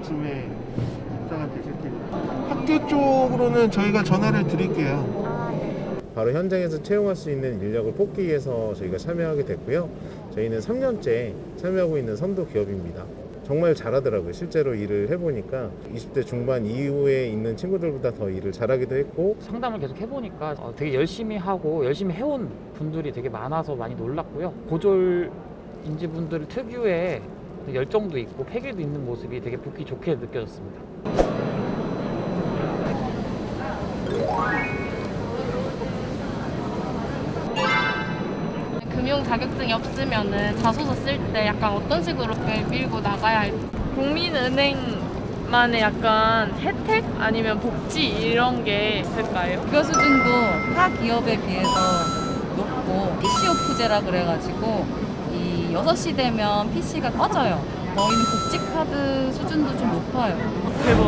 6월쯤에 입사가 되실 테니까 학교 쪽으로는 저희가 전화를 드릴게요. 바로 현장에서 채용할 수 있는 인력을 뽑기 위해서 저희가 참여하게 됐고요. 저희는 3년째 참여하고 있는 선도 기업입니다. 정말 잘하더라고요. 실제로 일을 해보니까 20대 중반 이후에 있는 친구들보다 더 일을 잘하기도 했고 상담을 계속 해보니까 어, 되게 열심히 하고 열심히 해온 분들이 되게 많아서 많이 놀랐고요. 고졸 인지분들 특유의 열정도 있고 패기도 있는 모습이 되게 보기 좋게 느껴졌습니다. 금융 자격증이 없으면은 자소서 쓸 때 약간 어떤 식으로 밀고 나가야 할지 국민은행만의 약간 혜택 아니면 복지 이런 게 있을까요? 국가 수준도 타 기업에 비해서 높고 PC 오프제라 그래가지고 이 6시 되면 PC가 꺼져요. 저희는 복지카드 수준도 좀 높아요. 대박.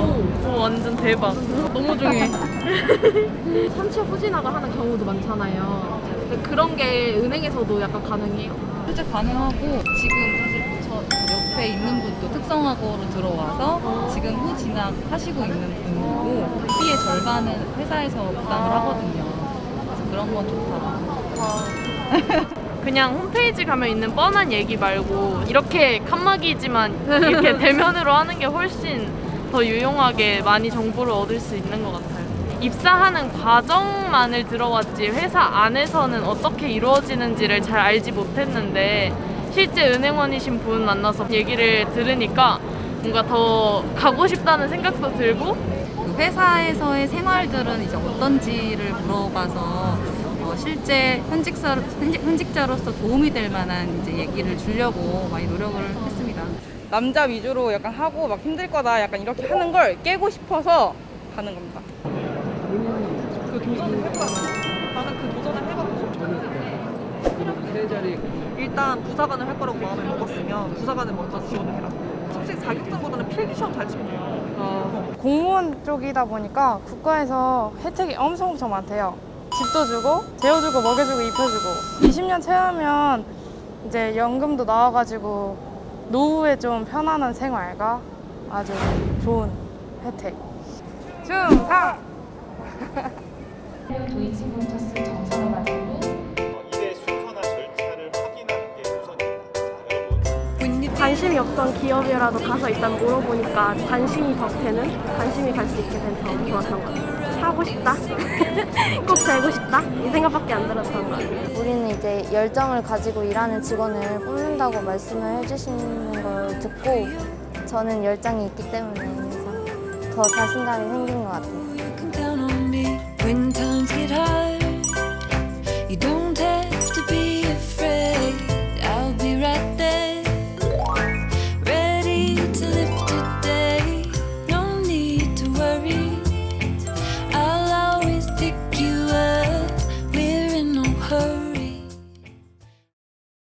오, 완전 대박. 너무 중요해. 삼치 후진화가 하는 경우도 많잖아요. 근데 그런 게 은행에서도 약간 가능해요. 실제 가능하고 지금 사실 저 옆에 있는 분도 특성화고로 들어와서 지금 후 진학 하시고 있는 분이고 비의 절반은 회사에서 부담을 하거든요. 그래서 그런 건 좋다. 그냥 홈페이지 가면 있는 뻔한 얘기 말고 이렇게 칸막이지만 이렇게 대면으로 하는 게 훨씬 더 유용하게 많이 정보를 얻을 수 있는 것 같아요. 입사하는 과정만을 들어왔지 회사 안에서는 어떻게 이루어지는지를 잘 알지 못했는데 실제 은행원이신 분 만나서 얘기를 들으니까 뭔가 더 가고 싶다는 생각도 들고 그 회사에서의 생활들은 이제 어떤지를 물어봐서 어, 실제 현직사, 현직, 현직 자로서 도움이 될 만한 이제 얘기를 주려고 많이 노력을 했습니다. 남자 위주로 약간 하고 막 힘들 거다 약간 이렇게 하는 걸 깨고 싶어서 가는 겁니다. 그 도전을 해봐요. 나는 그 도전을 해봤고 일단 부사관을 할 거라고 마음을 먹었으면 부사관을 먼저 지원을 해라. 솔직히 자격증보다는 필기 시험 잘 치면 돼요. 공무원 쪽이다 보니까 국가에서 혜택이 엄청 엄청 많대요. 집도 주고, 재워주고, 먹여주고, 입혀주고. 20년 채우면 이제 연금도 나와가지고 노후에 좀 편안한 생활과 아주 좋은 혜택. 중상! 도이치모터스 정상을 관심이 없던 기업이라도 가서 일단 물어보니까 관심이 더 되는, 관심이 갈 수 있게 돼서 좋았던 것 같아요. 하고 싶다? 꼭 되고 싶다? 이 생각밖에 안 들었던 것 같아요. 우리는 이제 열정을 가지고 일하는 직원을 뽑는다고 말씀을 해주시는 걸 듣고 저는 열정이 있기 때문에 더 자신감이 생긴 것 같아요.